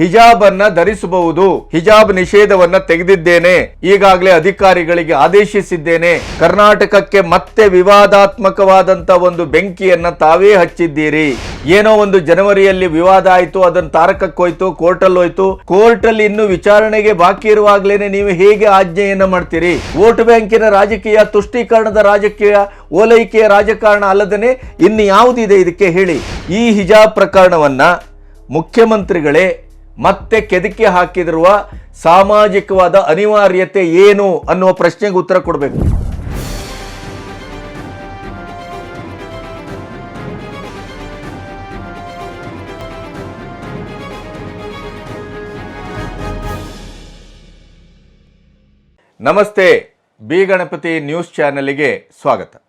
ಹಿಜಾಬ್ ಅನ್ನ ಧರಿಸಬಹುದು. ಹಿಜಾಬ್ ನಿಷೇಧವನ್ನ ತೆಗೆದಿದ್ದೇನೆ. ಈಗಾಗಲೇ ಅಧಿಕಾರಿಗಳಿಗೆ ಆದೇಶಿಸಿದ್ದೇನೆ. ಕರ್ನಾಟಕಕ್ಕೆ ಮತ್ತೆ ವಿವಾದಾತ್ಮಕವಾದಂತ ಒಂದು ಬೆಂಕಿಯನ್ನ ತಾವೇ ಹಚ್ಚಿದ್ದೀರಿ. ಏನೋ ಒಂದು ಜನವರಿಯಲ್ಲಿ ವಿವಾದ ಆಯ್ತು ಅದನ್ನ ತಾರಕಕ್ಕೆ ಹೋಯ್ತು ಕೋರ್ಟ್ ಅಲ್ಲಿ ಹೋಯ್ತು. ಕೋರ್ಟ್ ಅಲ್ಲಿ ಇನ್ನು ವಿಚಾರಣೆಗೆ ಬಾಕಿ ಇರುವಾಗ್ಲೇನೆ ನೀವು ಹೇಗೆ ಆಜ್ಞೆಯನ್ನ ಮಾಡ್ತೀರಿ? ವೋಟ್ ಬ್ಯಾಂಕಿನ ರಾಜಕೀಯ, ತುಷ್ಟೀಕರಣದ ರಾಜಕೀಯ, ಓಲೈಕೆಯ ರಾಜಕಾರಣ ಅಲ್ಲದೇ ಇನ್ನು ಯಾವುದಿದೆ ಇದಕ್ಕೆ ಹೇಳಿ. ಈ ಹಿಜಾಬ್ ಪ್ರಕರಣವನ್ನ ಮುಖ್ಯಮಂತ್ರಿಗಳೇ ಮತ್ತೆ ಕೆದಕಿ ಹಾಕಿದಿರುವ ಸಾಮಾಜಿಕವಾದ ಅನಿವಾರ್ಯತೆ ಏನು ಅನ್ನುವ ಪ್ರಶ್ನೆಗೆ ಉತ್ತರ ಕೊಡಬೇಕು. ನಮಸ್ತೆ, ಬಿ ಗಣಪತಿ ನ್ಯೂಸ್ ಚಾನೆಲ್ಗೆ ಸ್ವಾಗತ.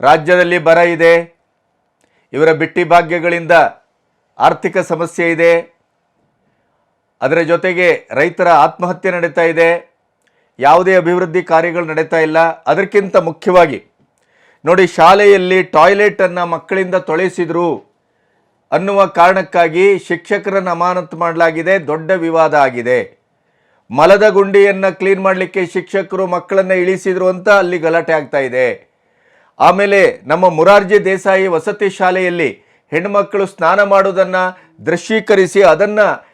ರಾಜ್ಯದಲ್ಲಿ ಬರ ಇದೆ. ಇವರ ಬಿಟ್ಟಿ ಭಾಗ್ಯಗಳಿಂದ ಆರ್ಥಿಕ ಸಮಸ್ಯೆ ಇದೆ. ಅದರ ಜೊತೆಗೆ ರೈತರ ಆತ್ಮಹತ್ಯೆ ನಡೀತಾ ಇದೆ. ಯಾವುದೇ ಅಭಿವೃದ್ಧಿ ಕಾರ್ಯಗಳು ನಡೀತಾ ಇಲ್ಲ. ಅದಕ್ಕಿಂತ ಮುಖ್ಯವಾಗಿ ನೋಡಿ, ಶಾಲೆಯಲ್ಲಿ ಟಾಯ್ಲೆಟನ್ನು ಮಕ್ಕಳಿಂದ ತೊಳೆಸಿದ್ರು ಅನ್ನುವ ಕಾರಣಕ್ಕಾಗಿ ಶಿಕ್ಷಕರನ್ನು ಅಮಾನತು ಮಾಡಲಾಗಿದೆ. ದೊಡ್ಡ ವಿವಾದ ಆಗಿದೆ. ಮಲದ ಗುಂಡಿಯನ್ನು ಕ್ಲೀನ್ ಮಾಡಲಿಕ್ಕೆ ಶಿಕ್ಷಕರು ಮಕ್ಕಳನ್ನು ಇಳಿಸಿದ್ರು ಅಂತ ಅಲ್ಲಿ ಗಲಾಟೆ ಆಗ್ತಾ ಇದೆ. ಆಮೇಲೆ ನಮ್ಮ ಮುರಾರ್ಜಿ ದೇಸಾಯಿ ವಸತಿ ಶಾಲೆಯಲ್ಲಿ ಹೆಣ್ಮಕ್ಕಳು ಸ್ನಾನ ಮಾಡೋದನ್ನು ದೃಶ್ಯೀಕರಿಸಿ ಅದನ್ನು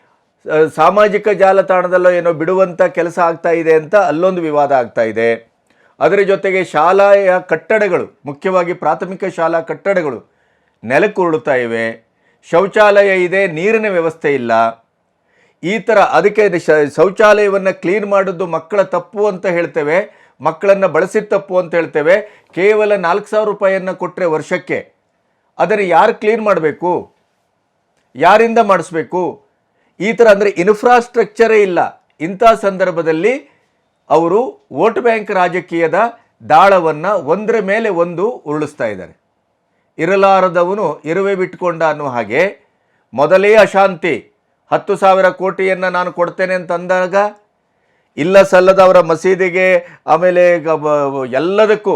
ಸಾಮಾಜಿಕ ಜಾಲತಾಣದಲ್ಲೋ ಏನೋ ಬಿಡುವಂಥ ಕೆಲಸ ಆಗ್ತಾ ಇದೆ ಅಂತ ಅಲ್ಲೊಂದು ವಿವಾದ ಆಗ್ತಾ ಇದೆ. ಅದರ ಜೊತೆಗೆ ಶಾಲೆಯ ಕಟ್ಟಡಗಳು, ಮುಖ್ಯವಾಗಿ ಪ್ರಾಥಮಿಕ ಶಾಲಾ ಕಟ್ಟಡಗಳು ನೆಲಕ್ಕುರುಳುತ್ತಾ ಇವೆ. ಶೌಚಾಲಯ ಇದೆ, ನೀರಿನ ವ್ಯವಸ್ಥೆ ಇಲ್ಲ. ಈ ಥರ ಅದಕ್ಕೆ ಶೌಚಾಲಯವನ್ನು ಕ್ಲೀನ್ ಮಾಡೋದು ಮಕ್ಕಳ ತಪ್ಪು ಅಂತ ಹೇಳ್ತೇವೆ, ಮಕ್ಕಳನ್ನು ಬಳಸಿ ತಪ್ಪು ಅಂತ ಹೇಳ್ತೇವೆ. ಕೇವಲ ನಾಲ್ಕು ಸಾವಿರ ರೂಪಾಯಿಯನ್ನು ಕೊಟ್ಟರೆ ವರ್ಷಕ್ಕೆ. ಅದನ್ನು ಯಾರು ಕ್ಲೀನ್ ಮಾಡಬೇಕು? ಯಾರಿಂದ ಮಾಡಿಸ್ಬೇಕು? ಈ ಥರ ಅಂದರೆ ಇನ್ಫ್ರಾಸ್ಟ್ರಕ್ಚರೇ ಇಲ್ಲ. ಇಂಥ ಸಂದರ್ಭದಲ್ಲಿ ಅವರು ವೋಟ್ ಬ್ಯಾಂಕ್ ರಾಜಕೀಯದ ದಾಳವನ್ನು ಒಂದರ ಮೇಲೆ ಒಂದು ಉರುಳಿಸ್ತಾ ಇದ್ದಾರೆ. ಇರಲಾರದವನು ಇರುವೆ ಬಿಟ್ಕೊಂಡ ಅನ್ನೋ ಹಾಗೆ ಮೊದಲೇ ಅಶಾಂತಿ, ಹತ್ತು ಸಾವಿರ ಕೋಟಿಯನ್ನು ನಾನು ಕೊಡ್ತೇನೆ ಅಂತ ಅಂದಾಗ ಇಲ್ಲ ಸಲ್ಲದವರ ಮಸೀದಿಗೆ ಆಮೇಲೆ ಎಲ್ಲದಕ್ಕೂ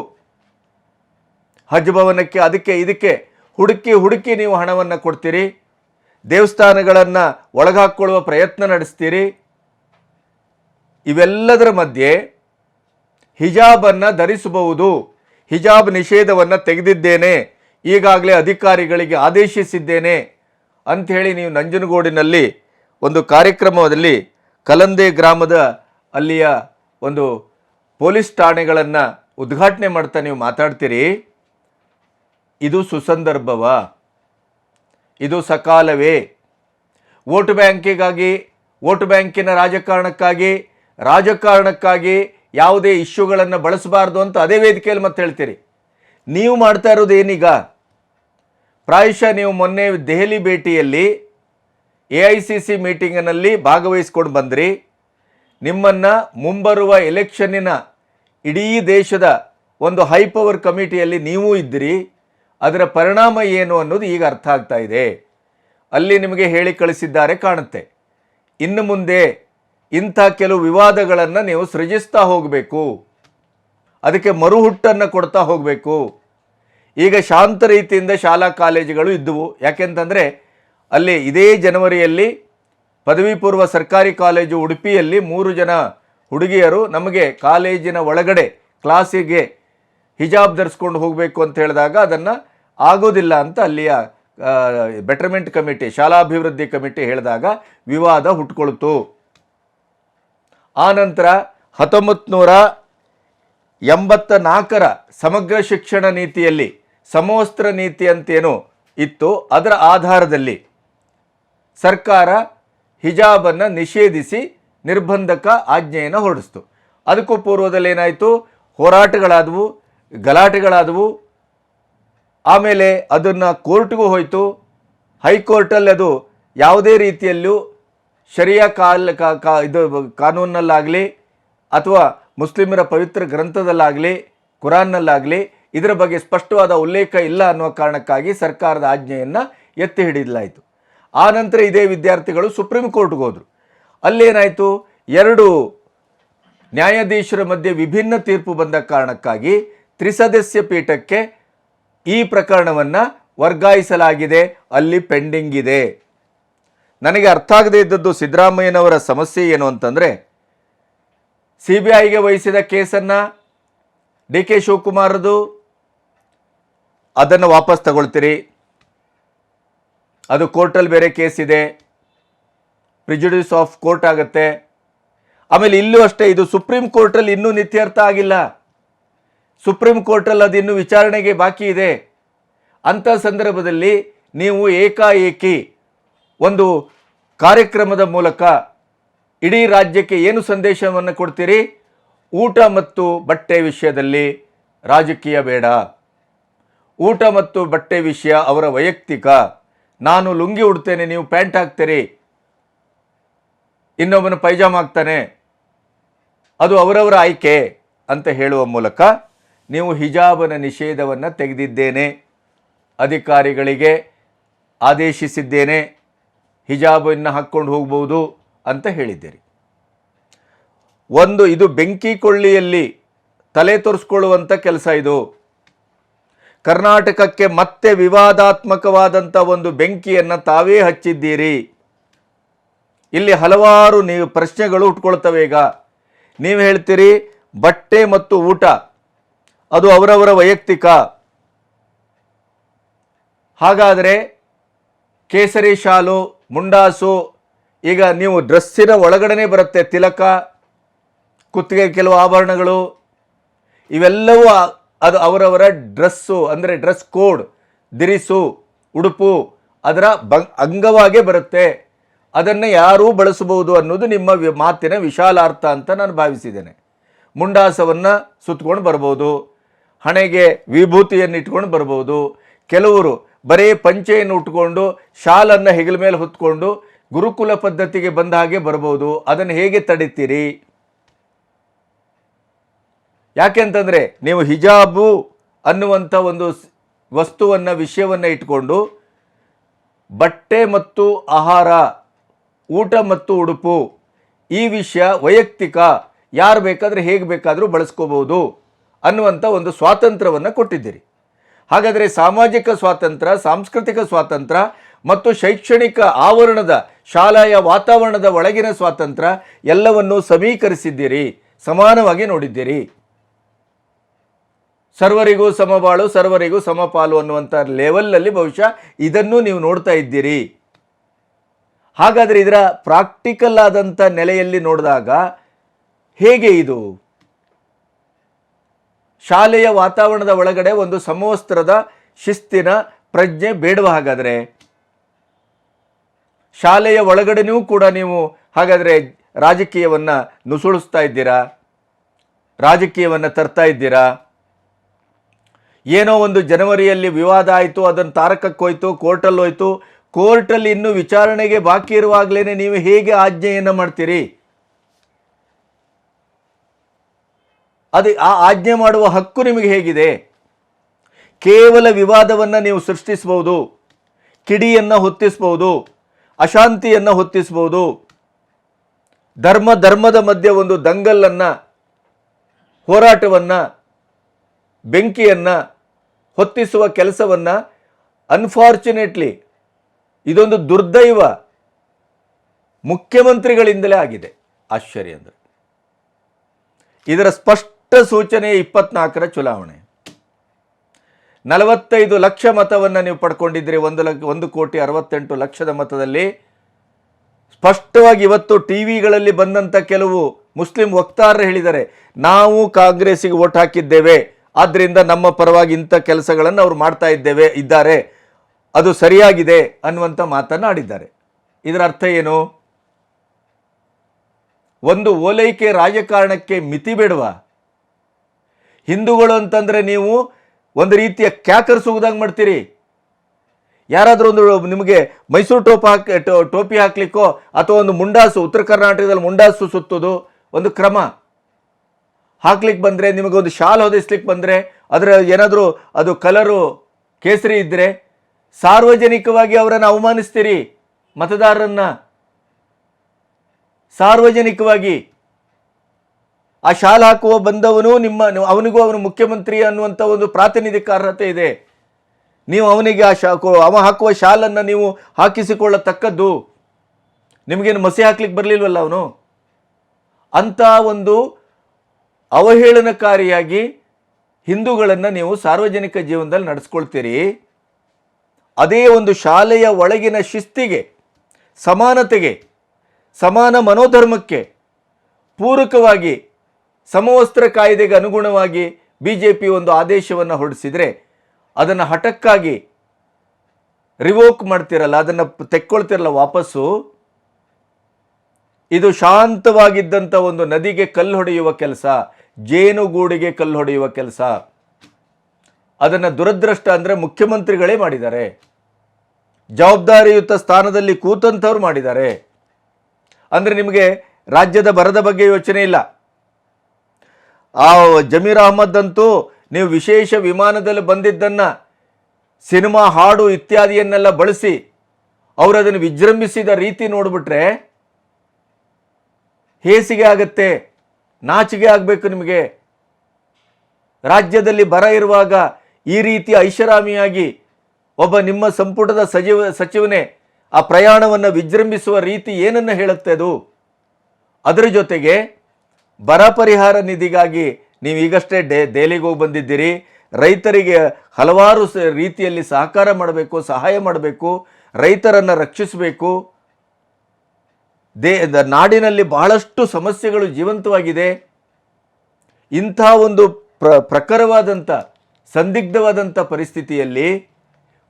ಹಜ್ ಭವನಕ್ಕೆ ಅದಕ್ಕೆ ಇದಕ್ಕೆ ಹುಡುಕಿ ಹುಡುಕಿ ನೀವು ಹಣವನ್ನು ಕೊಡ್ತೀರಿ. ದೇವಸ್ಥಾನಗಳನ್ನು ಒಳಗಾಕ್ಕೊಳ್ಳುವ ಪ್ರಯತ್ನ ನಡೆಸ್ತೀರಿ. ಇವೆಲ್ಲದರ ಮಧ್ಯೆ ಹಿಜಾಬನ್ನು ಧರಿಸಬಹುದು. ಹಿಜಾಬ್ ನಿಷೇಧವನ್ನು ತೆಗೆದಿದ್ದೇನೆ. ಈಗಾಗಲೇ ಅಧಿಕಾರಿಗಳಿಗೆ ಆದೇಶಿಸಿದ್ದೇನೆ. ಅಂಥೇಳಿ ನೀವು ನಂಜನಗೂಡಿನಲ್ಲಿ ಒಂದು ಕಾರ್ಯಕ್ರಮದಲ್ಲಿ ಕಲಂದೆ ಗ್ರಾಮದ ಅಲ್ಲಿಯ ಒಂದು ಪೊಲೀಸ್ ಠಾಣೆಗಳನ್ನು ಉದ್ಘಾಟನೆ ಮಾಡ್ತಾ ನೀವು ಮಾತಾಡ್ತೀರಿ. ಇದು ಸುಸಂದರ್ಭವ. ಇದು ಸಕಾಲವೇ. ವೋಟ್ ಬ್ಯಾಂಕಿಗಾಗಿ, ವೋಟ್ ಬ್ಯಾಂಕಿನ ರಾಜಕಾರಣಕ್ಕಾಗಿ ರಾಜಕಾರಣಕ್ಕಾಗಿ ಯಾವುದೇ ಇಶ್ಯೂಗಳನ್ನು ಬಳಸಬಾರ್ದು ಅಂತ ಅದೇ ವೇದಿಕೆಯಲ್ಲಿ ಮತ್ತೆ ಹೇಳ್ತೀರಿ. ನೀವು ಮಾಡ್ತಾ ಇರೋದು ಏನೀಗ? ಪ್ರಾಯಶಃ ನೀವು ಮೊನ್ನೆ ದೆಹಲಿ ಭೇಟಿಯಲ್ಲಿ ಎ ಐ ಸಿ ಸಿ ಮೀಟಿಂಗಿನಲ್ಲಿ ಭಾಗವಹಿಸ್ಕೊಂಡು ಬಂದ್ರಿ. ನಿಮ್ಮನ್ನು ಮುಂಬರುವ ಎಲೆಕ್ಷನ್ನಿನ ಇಡೀ ದೇಶದ ಒಂದು ಹೈ ಪವರ್ ಕಮಿಟಿಯಲ್ಲಿ ನೀವೂ ಇದ್ದಿರಿ. ಅದರ ಪರಿಣಾಮ ಏನು ಅನ್ನೋದು ಈಗ ಅರ್ಥ ಆಗ್ತಾ ಇದೆ. ಅಲ್ಲಿ ನಿಮಗೆ ಹೇಳಿ ಕಳಿಸಿದ್ದಾರೆ ಕಾಣುತ್ತೆ. ಇನ್ನು ಮುಂದೆ ಇಂಥ ಕೆಲವು ವಿವಾದಗಳನ್ನು ನೀವು ಸೃಜಿಸ್ತಾ ಹೋಗಬೇಕು. ಅದಕ್ಕೆ ಮರುಹುಟ್ಟನ್ನು ಕೊಡ್ತಾ ಹೋಗಬೇಕು. ಈಗ ಶಾಂತ ರೀತಿಯಿಂದ ಶಾಲಾ ಕಾಲೇಜುಗಳು ಇದ್ದವು. ಯಾಕೆಂತಂದರೆ ಅಲ್ಲಿ ಇದೇ ಜನವರಿಯಲ್ಲಿ ಪದವಿ ಪೂರ್ವ ಸರ್ಕಾರಿ ಕಾಲೇಜು ಉಡುಪಿಯಲ್ಲಿ ಮೂರು ಜನ ಹುಡುಗಿಯರು ನಮಗೆ ಕಾಲೇಜಿನ ಒಳಗಡೆ ಕ್ಲಾಸಿಗೆ ಹಿಜಾಬ್ ಧರಿಸ್ಕೊಂಡು ಹೋಗಬೇಕು ಅಂತ ಹೇಳಿದಾಗ ಅದನ್ನು ಆಗೋದಿಲ್ಲ ಅಂತ ಅಲ್ಲಿಯ ಬೆಟರ್ಮೆಂಟ್ ಕಮಿಟಿ ಶಾಲಾಭಿವೃದ್ಧಿ ಕಮಿಟಿ ಹೇಳಿದಾಗ ವಿವಾದ ಹುಟ್ಕೊಳ್ತು. ಆನಂತರ ಹತ್ತೊಂಬತ್ತು ನೂರ ಎಂಬತ್ತ ನಾಲ್ಕರ ಸಮಗ್ರ ಶಿಕ್ಷಣ ನೀತಿಯಲ್ಲಿ ಸಮವಸ್ತ್ರ ನೀತಿ ಅಂತೇನು ಇತ್ತು, ಅದರ ಆಧಾರದಲ್ಲಿ ಸರ್ಕಾರ ಹಿಜಾಬನ್ನು ನಿಷೇಧಿಸಿ ನಿರ್ಬಂಧಕ ಆಜ್ಞೆಯನ್ನು ಹೊರಡಿಸ್ತು. ಅದಕ್ಕೂ ಪೂರ್ವದಲ್ಲಿ ಏನಾಯಿತು ಹೋರಾಟಗಳಾದವು. ಗಲಾಟೆಗಳಾದವು. ಆಮೇಲೆ ಅದನ್ನು ಕೋರ್ಟ್ಗೂ ಹೋಯಿತು. ಹೈಕೋರ್ಟಲ್ಲಿ ಅದು ಯಾವುದೇ ರೀತಿಯಲ್ಲೂ ಶರಿಯಾ ಕಾಲ್ ಇದು ಕಾನೂನಲ್ಲಾಗಲಿ ಅಥವಾ ಮುಸ್ಲಿಮರ ಪವಿತ್ರ ಗ್ರಂಥದಲ್ಲಾಗಲಿ, ಕುರಾನ್ನಲ್ಲಾಗಲಿ ಇದರ ಬಗ್ಗೆ ಸ್ಪಷ್ಟವಾದ ಉಲ್ಲೇಖ ಇಲ್ಲ ಅನ್ನುವ ಕಾರಣಕ್ಕಾಗಿ ಸರ್ಕಾರದ ಆಜ್ಞೆಯನ್ನು ಎತ್ತಿ ಹಿಡಿದಲಾಯಿತು ಆ ನಂತರ ಇದೇ ವಿದ್ಯಾರ್ಥಿಗಳು ಸುಪ್ರೀಂ ಕೋರ್ಟ್ಗೆ ಹೋದರು. ಅಲ್ಲೇನಾಯಿತು? ಎರಡು ನ್ಯಾಯಾಧೀಶರ ಮಧ್ಯೆ ವಿಭಿನ್ನ ತೀರ್ಪು ಬಂದ ಕಾರಣಕ್ಕಾಗಿ ತ್ರಿಸದಸ್ಯ ಪೀಠಕ್ಕೆ ಈ ಪ್ರಕರಣವನ್ನು ವರ್ಗಾಯಿಸಲಾಗಿದೆ. ಅಲ್ಲಿ ಪೆಂಡಿಂಗ್ ಇದೆ. ನನಗೆ ಅರ್ಥ ಆಗದೇ ಇದ್ದದ್ದು ಸಿದ್ದರಾಮಯ್ಯನವರ ಸಮಸ್ಯೆ ಏನು ಅಂತಂದರೆ ಸಿ ಬಿ ಐಗೆ ವಹಿಸಿದ ಕೇಸನ್ನು ಡಿ ಕೆ ಶಿವಕುಮಾರದು ಅದನ್ನು ವಾಪಸ್ ತಗೊಳ್ತೀರಿ. ಅದು ಕೋರ್ಟಲ್ಲಿ ಬೇರೆ ಕೇಸ್ ಇದೆ. ಪ್ರಿಜುಡ್ಯೂಸ್ ಆಫ್ ಕೋರ್ಟ್ ಆಗುತ್ತೆ. ಆಮೇಲೆ ಇಲ್ಲೂ ಅಷ್ಟೇ, ಇದು ಸುಪ್ರೀಂ ಕೋರ್ಟಲ್ಲಿ ಇನ್ನೂ ನಿತ್ಯರ್ಥ ಆಗಿಲ್ಲ. ಸುಪ್ರೀಂ ಕೋರ್ಟಲ್ಲಿ ಇನ್ನೂ ವಿಚಾರಣೆಗೆ ಬಾಕಿ ಇದೆ. ಅಂಥ ಸಂದರ್ಭದಲ್ಲಿ ನೀವು ಏಕಾಏಕಿ ಒಂದು ಕಾರ್ಯಕ್ರಮದ ಮೂಲಕ ಇಡೀ ರಾಜ್ಯಕ್ಕೆ ಏನು ಸಂದೇಶವನ್ನು ಕೊಡ್ತೀರಿ? ಊಟ ಮತ್ತು ಬಟ್ಟೆ ವಿಷಯದಲ್ಲಿ ರಾಜಕೀಯ ಬೇಡ. ಊಟ ಮತ್ತು ಬಟ್ಟೆ ವಿಷಯ ಅವರ ವೈಯಕ್ತಿಕ. ನಾನು ಲುಂಗಿ ಉಡ್ತೇನೆ, ನೀವು ಪ್ಯಾಂಟ್ ಹಾಕ್ತೀರಿ. ಇನ್ನೊಬ್ಬನು ಪೈಜಾಮ ಹಾಕ್ತಾನೆ. ಅದು ಅವರವರ ಆಯ್ಕೆ ಅಂತ ಹೇಳುವ ಮೂಲಕ ನೀವು ಹಿಜಾಬನ ನಿಷೇಧವನ್ನು ತೆಗೆದಿದ್ದೇನೆ. ಅಧಿಕಾರಿಗಳಿಗೆ ಆದೇಶಿಸಿದ್ದೇನೆ. ಹಿಜಾಬನ್ನು ಹಾಕ್ಕೊಂಡು ಹೋಗ್ಬೋದು ಅಂತ ಹೇಳಿದ್ದೀರಿ. ಒಂದು, ಇದು ಬೆಂಕಿ ಕೊಳ್ಳಿಯಲ್ಲಿ ತಲೆ ತೋರಿಸ್ಕೊಳ್ಳುವಂಥ ಕೆಲಸ ಇದು. ಕರ್ನಾಟಕಕ್ಕೆ ಮತ್ತೆ ವಿವಾದಾತ್ಮಕವಾದಂಥ ಒಂದು ಬೆಂಕಿಯನ್ನು ತಾವೇ ಹಚ್ಚಿದ್ದೀರಿ. ಇಲ್ಲಿ ಹಲವಾರು ನೀವು ಪ್ರಶ್ನೆಗಳು ಉಟ್ಕೊಳ್ತವೆ ಈಗ. ನೀವು ಹೇಳ್ತೀರಿ, ಬಟ್ಟೆ ಮತ್ತು ಊಟ. ಅದು ಅವರವರ ವೈಯಕ್ತಿಕ. ಹಾಗಾದರೆ ಕೇಸರಿ ಶಾಲು, ಮುಂಡಾಸು, ಈಗ ನೀವು ಡ್ರೆಸ್ಸಿನ ಒಳಗಡೆ ಬರುತ್ತೆ, ತಿಲಕ, ಕುತ್ತಿಗೆ ಕೆಲವು ಆಭರಣಗಳು. ಇವೆಲ್ಲವೂ ಅದು ಅವರವರ ಡ್ರೆಸ್ಸು, ಅಂದರೆ ಡ್ರೆಸ್ ಕೋಡ್, ದಿರಿಸು, ಉಡುಪು, ಅದರ ಅಂಗವಾಗೇ ಬರುತ್ತೆ. ಅದನ್ನು ಯಾರೂ ಬಳಸಬಹುದು ಅನ್ನೋದು ನಿಮ್ಮ ಮಾತಿನ ವಿಶಾಲಾರ್ಥ ಅಂತ ನಾನು ಭಾವಿಸಿದ್ದೇನೆ. ಮುಂಡಾಸವನ್ನು ಸುತ್ತಕೊಂಡು ಬರ್ಬೋದು. ಹಣೆಗೆ ವಿಭೂತಿಯನ್ನು ಇಟ್ಕೊಂಡು ಬರ್ಬೋದು. ಕೆಲವರು ಬರೀ ಪಂಚೆಯನ್ನು ಉಟ್ಕೊಂಡು ಶಾಲನ್ನು ಹೆಗಲ ಮೇಲೆ ಹೊತ್ಕೊಂಡು ಗುರುಕುಲ ಪದ್ಧತಿಗೆ ಬಂದ ಹಾಗೆ ಬರ್ಬೋದು. ಅದನ್ನು ಹೇಗೆ ತಡಿತೀರಿ? ಯಾಕೆಂತಂದರೆ ನೀವು ಹಿಜಾಬು ಅನ್ನುವಂಥ ಒಂದು ವಸ್ತುವನ್ನು, ವಿಷಯವನ್ನು ಇಟ್ಕೊಂಡು ಬಟ್ಟೆ ಮತ್ತು ಆಹಾರ, ಊಟ ಮತ್ತು ಉಡುಪು ಈ ವಿಷಯ ವೈಯಕ್ತಿಕ ಯಾರು ಬೇಕಾದರೂ ಹೇಗೆ ಬೇಕಾದರೂ ಬಳಸ್ಕೋಬೋದು. ಅನ್ನುವಂಥ ಒಂದು ಸ್ವಾತಂತ್ರ್ಯವನ್ನು ಕೊಟ್ಟಿದ್ದೀರಿ. ಹಾಗಾದರೆ ಸಾಮಾಜಿಕ ಸ್ವಾತಂತ್ರ್ಯ, ಸಾಂಸ್ಕೃತಿಕ ಸ್ವಾತಂತ್ರ್ಯ ಮತ್ತು ಶೈಕ್ಷಣಿಕ ಆವರಣದ, ಶಾಲೆಯ ವಾತಾವರಣದ ಒಳಗಿನ ಸ್ವಾತಂತ್ರ್ಯ ಎಲ್ಲವನ್ನೂ ಸಮೀಕರಿಸಿದ್ದೀರಿ, ಸಮಾನವಾಗಿ ನೋಡಿದ್ದೀರಿ. ಸರ್ವರಿಗೂ ಸಮಬಾಳು, ಸರ್ವರಿಗೂ ಸಮಪಾಲು ಅನ್ನುವಂಥ ಲೆವೆಲ್ನಲ್ಲಿ ಬಹುಶಃ ಇದನ್ನು ನೀವು ನೋಡ್ತಾ ಇದ್ದೀರಿ. ಹಾಗಾದರೆ ಇದರ ಪ್ರಾಕ್ಟಿಕಲ್ ಆದಂಥ ನೆಲೆಯಲ್ಲಿ ನೋಡಿದಾಗ ಹೇಗೆ ಇದು? ಶಾಲೆಯ ವಾತಾವರಣದ ಒಳಗಡೆ ಒಂದು ಸಮವಸ್ತ್ರದ ಶಿಸ್ತಿನ ಪ್ರಜ್ಞೆ ಬೇಡುವ ಹಾಗಾದರೆ? ಶಾಲೆಯ ಒಳಗಡೆನೂ ಕೂಡ ನೀವು ಹಾಗಾದರೆ ರಾಜಕೀಯವನ್ನು ನುಸುಳಿಸ್ತಾ ಇದ್ದೀರಾ? ರಾಜಕೀಯವನ್ನು ತರ್ತಾ ಇದ್ದೀರಾ? ಏನೋ ಒಂದು ಜನವರಿಯಲ್ಲಿ ವಿವಾದ ಆಯಿತು, ಅದನ್ನು ತಾರಕಕ್ಕೆ ಹೋಯ್ತು, ಕೋರ್ಟಲ್ಲಿ ಹೋಯ್ತು. ಕೋರ್ಟಲ್ಲಿ ಇನ್ನೂ ವಿಚಾರಣೆಗೆ ಬಾಕಿ ಇರುವಾಗಲೇ ನೀವು ಹೇಗೆ ಆಜ್ಞೆಯನ್ನು ಮಾಡ್ತೀರಿ? ಅದು ಆ ಆಜ್ಞೆ ಮಾಡುವ ಹಕ್ಕು ನಿಮಗೆ ಹೇಗಿದೆ? ಕೇವಲ ವಿವಾದವನ್ನು ನೀವು ಸೃಷ್ಟಿಸಬಹುದು ಕಿಡಿಯನ್ನು ಹೊತ್ತಿಸಬಹುದು ಅಶಾಂತಿಯನ್ನು ಹೊತ್ತಿಸಬಹುದು ಧರ್ಮ ಧರ್ಮದ ಮಧ್ಯೆ ಒಂದು ದಂಗಲನ್ನು, ಹೋರಾಟವನ್ನು, ಬೆಂಕಿಯನ್ನು ಹೊತ್ತಿಸುವ ಕೆಲಸವನ್ನು ಅನ್ಫಾರ್ಚುನೇಟ್ಲಿ ಇದೊಂದು ದುರ್ದೈವ ಮುಖ್ಯಮಂತ್ರಿಗಳಿಂದಲೇ ಆಗಿದೆ. ಆಶ್ಚರ್ಯ ಅಂದರೆ. ಇದರ ಸ್ಪಷ್ಟ ಸೂಚನೆ ಇಪ್ಪತ್ನಾಲ್ಕರ ಚುನಾವಣೆ. ನಲವತ್ತೈದು ಲಕ್ಷ ಮತವನ್ನು ನೀವು ಪಡ್ಕೊಂಡಿದ್ದೀರಿ. ಒಂದು ಲಕ್ಷ ಒಂದು ಕೋಟಿ ಅರವತ್ತೆಂಟು ಲಕ್ಷದ ಮತದಲ್ಲಿ. ಸ್ಪಷ್ಟವಾಗಿ ಇವತ್ತು ಟಿ ವಿಗಳಲ್ಲಿ ಬಂದಂಥ ಕೆಲವು ಮುಸ್ಲಿಂ ವಕ್ತಾರರು ಹೇಳಿದ್ದಾರೆ, ನಾವು ಕಾಂಗ್ರೆಸ್ಸಿಗೆ ಓಟ್ ಹಾಕಿದ್ದೇವೆ. ಆದ್ದರಿಂದ ನಮ್ಮ ಪರವಾಗಿ ಇಂಥ ಕೆಲಸಗಳನ್ನು ಅವರು ಮಾಡ್ತಾ ಇದ್ದೇವೆ, ಇದ್ದಾರೆ. ಅದು ಸರಿಯಾಗಿದೆ ಅನ್ನುವಂಥ ಮಾತನ್ನು ಆಡಿದ್ದಾರೆ. ಇದರ ಅರ್ಥ ಏನು? ಒಂದು ಓಲೈಕೆ ರಾಜಕಾರಣಕ್ಕೆ ಮಿತಿ ಬೇಡವಾ? ಹಿಂದೂಗಳು ಅಂತಂದರೆ ನೀವು ಒಂದು ರೀತಿಯ ಕ್ಯಾಕರಿಸುವುದಂಗೆ ಮಾಡ್ತೀರಿ. ಯಾರಾದರೂ ಒಂದು ನಿಮಗೆ ಮೈಸೂರು ಟೋಪ್ ಹಾಕಿ ಟೋಪಿ ಹಾಕ್ಲಿಕ್ಕೋ ಅಥವಾ ಒಂದು ಮುಂಡಾಸು, ಉತ್ತರ ಕರ್ನಾಟಕದಲ್ಲಿ ಮುಂಡಾಸು ಸುತ್ತೋದು ಒಂದು ಕ್ರಮ. ಹಾಕ್ಲಿಕ್ಕೆ ಬಂದರೆ ನಿಮಗೊಂದು ಶಾಲ್ ಹೊದಿಸ್ಲಿಕ್ಕೆ ಬಂದರೆ ಅದರ ಏನಾದರೂ ಅದು ಕಲರು ಕೇಸರಿ ಇದ್ದರೆ ಸಾರ್ವಜನಿಕವಾಗಿ ಅವರನ್ನು ಅವಮಾನಿಸ್ತೀರಿ ಮತದಾರರನ್ನು. ಸಾರ್ವಜನಿಕವಾಗಿ ಆ ಶಾಲ್ ಹಾಕುವ ಬಂದವನು ನಿಮ್ಮ, ಅವನಿಗೂ ಅವನು ಮುಖ್ಯಮಂತ್ರಿ ಅನ್ನುವಂಥ ಒಂದು ಪ್ರಾತಿನಿಧಿಕ ಅರ್ಹತೆ ಇದೆ. ನೀವು ಅವನಿಗೆ ಆ ಶಾ ಅವ ಹಾಕುವ ಶಾಲನ್ನು ನೀವು ಹಾಕಿಸಿಕೊಳ್ಳತಕ್ಕದ್ದು. ನಿಮಗೇನು ಮಸಿ ಹಾಕ್ಲಿಕ್ಕೆ ಬರಲಿಲ್ವಲ್ಲ ಅವನು? ಅಂಥ ಒಂದು ಅವಹೇಳನಕಾರಿಯಾಗಿ ಹಿಂದೂಗಳನ್ನು ನೀವು ಸಾರ್ವಜನಿಕ ಜೀವನದಲ್ಲಿ ನಡೆಸ್ಕೊಳ್ತೀರಿ. ಅದೇ ಒಂದು ಶಾಲೆಯ ಒಳಗಿನ ಶಿಸ್ತಿಗೆ, ಸಮಾನತೆಗೆ, ಸಮಾನ ಮನೋಧರ್ಮಕ್ಕೆ ಪೂರಕವಾಗಿ ಸಮವಸ್ತ್ರ ಕಾಯ್ದೆಗೆ ಅನುಗುಣವಾಗಿ ಬಿ ಜೆ ಪಿ ಒಂದು ಆದೇಶವನ್ನು ಹೊರಡಿಸಿದರೆ ಅದನ್ನು ಹಠಕ್ಕಾಗಿ ರಿವೋಕ್ ಮಾಡ್ತಿರಲ್ಲ, ಅದನ್ನು ತೆಕ್ಕೊಳ್ತಿರಲ್ಲ ವಾಪಸ್ಸು, ಇದು ಶಾಂತವಾಗಿದ್ದಂಥ ಒಂದು ನದಿಗೆ ಕಲ್ಲು ಹೊಡೆಯುವ ಕೆಲಸ, ಜೇನುಗೂಡಿಗೆ ಕಲ್ಲು ಹೊಡೆಯುವ ಕೆಲಸ, ಅದನ್ನು ದುರದೃಷ್ಟ ಅಂದರೆ ಮುಖ್ಯಮಂತ್ರಿಗಳೇ ಮಾಡಿದ್ದಾರೆ. ಜವಾಬ್ದಾರಿಯುತ ಸ್ಥಾನದಲ್ಲಿ ಕೂತಂಥವ್ರು ಮಾಡಿದ್ದಾರೆ. ಅಂದರೆ ನಿಮಗೆ ರಾಜ್ಯದ ಬರದ ಬಗ್ಗೆ ಯೋಚನೆ ಇಲ್ಲ. ಆ ಜಮೀರ್ ಅಹಮದ್ ಅಂತೂ ನೀವು ವಿಶೇಷ ವಿಮಾನದಲ್ಲಿ ಬಂದಿದ್ದನ್ನು ಸಿನಿಮಾ ಹಾಡು ಇತ್ಯಾದಿಯನ್ನೆಲ್ಲ ಬಳಸಿ ಅವರು ಅದನ್ನು ವಿಜೃಂಭಿಸಿದ ರೀತಿ ನೋಡಿಬಿಟ್ರೆ ಹೇಸಿಗೆ ಆಗತ್ತೆ, ನಾಚಿಗೆ ಆಗಬೇಕು ನಿಮಗೆ. ರಾಜ್ಯದಲ್ಲಿ ಬರ ಇರುವಾಗ ಈ ರೀತಿ ಐಷಾರಾಮಿಯಾಗಿ ಒಬ್ಬ ನಿಮ್ಮ ಸಂಪುಟದ ಸಚಿವ ಸಚಿವನೇ ಆ ಪ್ರಯಾಣವನ್ನು ವಿಜೃಂಭಿಸುವ ರೀತಿ ಏನನ್ನು ಹೇಳುತ್ತೆ ಅದು? ಅದರ ಜೊತೆಗೆ ಬರ ಪರಿಹಾರ ನಿಧಿಗಾಗಿ ನೀವು ಈಗಷ್ಟೇ ಡೆ, ದೆಹಲಿಗೆ ಹೋಗಿ ಬಂದಿದ್ದೀರಿ. ರೈತರಿಗೆ ಹಲವಾರು ರೀತಿಯಲ್ಲಿ ಸಹಕಾರ ಮಾಡಬೇಕು, ಸಹಾಯ ಮಾಡಬೇಕು, ರೈತರನ್ನು ರಕ್ಷಿಸಬೇಕು. ದೇ ನಾಡಿನಲ್ಲಿ ಬಹಳಷ್ಟು ಸಮಸ್ಯೆಗಳು ಜೀವಂತವಾಗಿದೆ. ಇಂಥ ಒಂದು ಪ್ರ, ಪ್ರಖರವಾದಂಥ, ಸಂದಿಗ್ಧವಾದಂಥ ಪರಿಸ್ಥಿತಿಯಲ್ಲಿ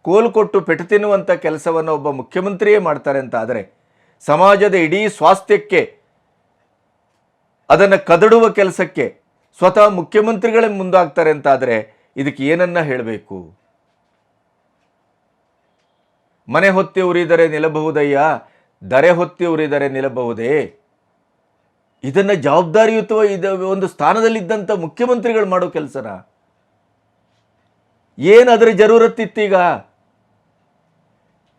ಕೋಲು ಕೊಟ್ಟು ಪೆಟ್ಟು ತಿನ್ನುವಂಥ ಕೆಲಸವನ್ನು ಒಬ್ಬ ಮುಖ್ಯಮಂತ್ರಿಯೇ ಮಾಡ್ತಾರೆ ಅಂತ ಆದರೆ ಸಮಾಜದ ಇಡೀ ಸ್ವಾಸ್ಥ್ಯಕ್ಕೆ ಅದನ್ನು ಕದಡುವ ಕೆಲಸಕ್ಕೆ ಸ್ವತಃ ಮುಖ್ಯಮಂತ್ರಿಗಳೇ ಮುಂದಾಗ್ತಾರೆ ಅಂತಾದರೆ ಇದಕ್ಕೆ ಏನನ್ನ ಹೇಳಬೇಕು? ಮನೆ ಹೊತ್ತಿ ಉರಿದರೆ ನಿಲ್ಲಬಹುದಯ್ಯ? ದರೆ ಹೊತ್ತಿ ಉರಿದರೆ ನಿಲ್ಲಬಹುದೇ? ಇದನ್ನು ಜವಾಬ್ದಾರಿಯುತವ ಇದ ಒಂದು ಸ್ಥಾನದಲ್ಲಿದ್ದಂಥ ಮುಖ್ಯಮಂತ್ರಿಗಳು ಮಾಡೋ ಕೆಲಸನ? ಏನು ಅದರ ಜರೂರತ್ತಿತ್ತೀಗ?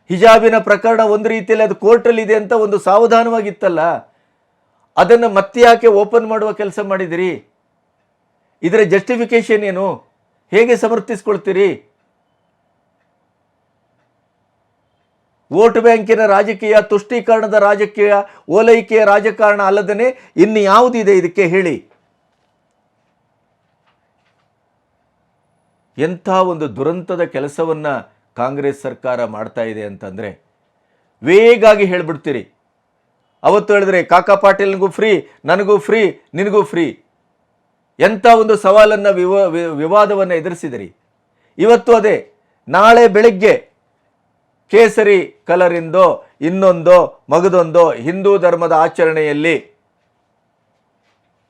ಹಿಜಾಬಿನ ಪ್ರಕರಣ ಒಂದು ರೀತಿಯಲ್ಲಿ ಅದು ಕೋರ್ಟಲ್ಲಿ ಇದೆ ಅಂತ ಒಂದು ಸಾವಧಾನವಾಗಿತ್ತಲ್ಲ? ಅದನ್ನು ಮತ್ತೆ ಯಾಕೆ ಓಪನ್ ಮಾಡುವ ಕೆಲಸ ಮಾಡಿದಿರಿ? ಇದರ ಜಸ್ಟಿಫಿಕೇಶನ್ ಏನು? ಹೇಗೆ ಸಮರ್ಥಿಸ್ಕೊಳ್ತೀರಿ? ವೋಟ್ ಬ್ಯಾಂಕಿನ ರಾಜಕೀಯ, ತುಷ್ಟೀಕರಣದ ರಾಜಕೀಯ, ಓಲೈಕೆಯ ರಾಜಕಾರಣ ಅಲ್ಲದೇ ಇನ್ನು ಯಾವುದಿದೆ ಇದಕ್ಕೆ ಹೇಳಿ? ಎಂಥ ಒಂದು ದುರಂತದ ಕೆಲಸವನ್ನು ಕಾಂಗ್ರೆಸ್ ಸರ್ಕಾರ ಮಾಡ್ತಾ ಇದೆ ಅಂತಂದರೆ, ವೇಗಾಗಿ ಹೇಳ್ಬಿಡ್ತೀರಿ. ಅವತ್ತು ಹೇಳಿದ್ರೆ, ಕಾಕಾ ಪಾಟೀಲ್ನಿಗೂ ಫ್ರೀ ನನಗೂ ಫ್ರೀ ನಿನಗೂ ಫ್ರೀ ಎಂಥ ಒಂದು ಸವಾಲನ್ನು ವಿವ ವಿವಾದವನ್ನು ಎದುರಿಸಿದಿರಿ. ಇವತ್ತು ಅದೇ, ನಾಳೆ ಬೆಳಗ್ಗೆ ಕೇಸರಿ ಕಲರಿಂದೋ, ಇನ್ನೊಂದೋ, ಮಗದೊಂದೋ ಹಿಂದೂ ಧರ್ಮದ ಆಚರಣೆಯಲ್ಲಿ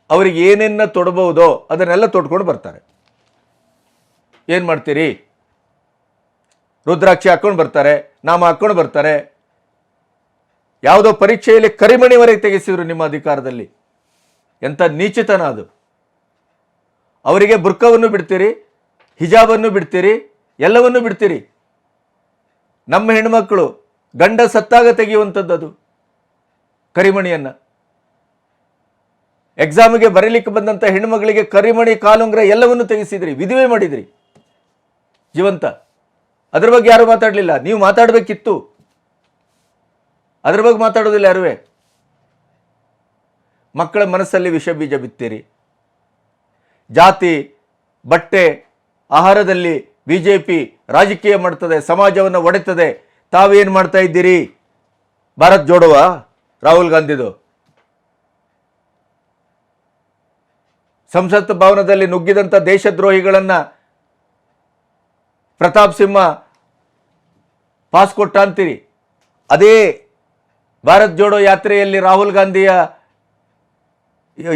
ಅವರಿಗೆ ಏನೇನ ತೊಡಬಹುದೋ ಅದನ್ನೆಲ್ಲ ತೊಡ್ಕೊಂಡು ಬರ್ತಾರೆ. ಏನು ಮಾಡ್ತೀರಿ? ರುದ್ರಾಕ್ಷಿ ಹಾಕ್ಕೊಂಡು ಬರ್ತಾರೆ, ನಾಮ ಹಾಕ್ಕೊಂಡು ಬರ್ತಾರೆ ಯಾವುದೋ ಪರೀಕ್ಷೆಯಲ್ಲಿ ಕರಿಮಣಿವರೆಗೆ ತೆಗೆಸಿದ್ರು ನಿಮ್ಮ ಅಧಿಕಾರದಲ್ಲಿ. ಎಂಥ ನೀಚಿತನ ಅದು. ಅವರಿಗೆ ಬುರ್ಕವನ್ನು ಬಿಡ್ತೀರಿ, ಹಿಜಾಬನ್ನು ಬಿಡ್ತೀರಿ, ಎಲ್ಲವನ್ನು ಬಿಡ್ತೀರಿ. ನಮ್ಮ ಹೆಣ್ಮಕ್ಳು ಗಂಡ ಸತ್ತಾಗ ತೆಗೆಯುವಂಥದ್ದು ಅದು, ಕರಿಮಣಿಯನ್ನು. ಎಕ್ಸಾಮಿಗೆ ಬರೀಲಿಕ್ಕೆ ಬಂದಂಥ ಹೆಣ್ಮಗಳಿಗೆ ಕರಿಮಣಿ, ಕಾಲುಂಗ್ರ ಎಲ್ಲವನ್ನು ತೆಗೆಸಿದ್ರಿ, ವಿಧಿವೆ ಮಾಡಿದ್ರಿ. ಜೀವಂತ. ಅದ್ರ ಬಗ್ಗೆ ಯಾರು ಮಾತಾಡಲಿಲ್ಲ. ನೀವು ಮಾತಾಡಬೇಕಿತ್ತು. ಅದ್ರ ಬಗ್ಗೆ ಮಾತಾಡೋದಿಲ್ಲ ಯಾರುವೆ? ಮಕ್ಕಳ ಮನಸ್ಸಲ್ಲಿ ವಿಷ ಬೀಜ ಬಿತ್ತೀರಿ. ಜಾತಿ, ಬಟ್ಟೆ, ಆಹಾರದಲ್ಲಿ ಬಿ ಜೆ ಪಿ ರಾಜಕೀಯ ಮಾಡ್ತದೆ, ಸಮಾಜವನ್ನು ಒಡೆತದೆ. ತಾವೇನು ಮಾಡ್ತಾ ಇದ್ದೀರಿ? ಭಾರತ್ ಜೋಡುವ? ರಾಹುಲ್ ಗಾಂಧಿದು. ಸಂಸತ್ ಭವನದಲ್ಲಿ ನುಗ್ಗಿದಂಥ ದೇಶದ್ರೋಹಿಗಳನ್ನು ಪ್ರತಾಪ್ ಸಿಂಹ ಪಾಸ್ ಕೊಟ್ಟ ಅಂತೀರಿ. ಅದೇ ಭಾರತ್ ಜೋಡೋ ಯಾತ್ರೆಯಲ್ಲಿ ರಾಹುಲ್ ಗಾಂಧಿಯ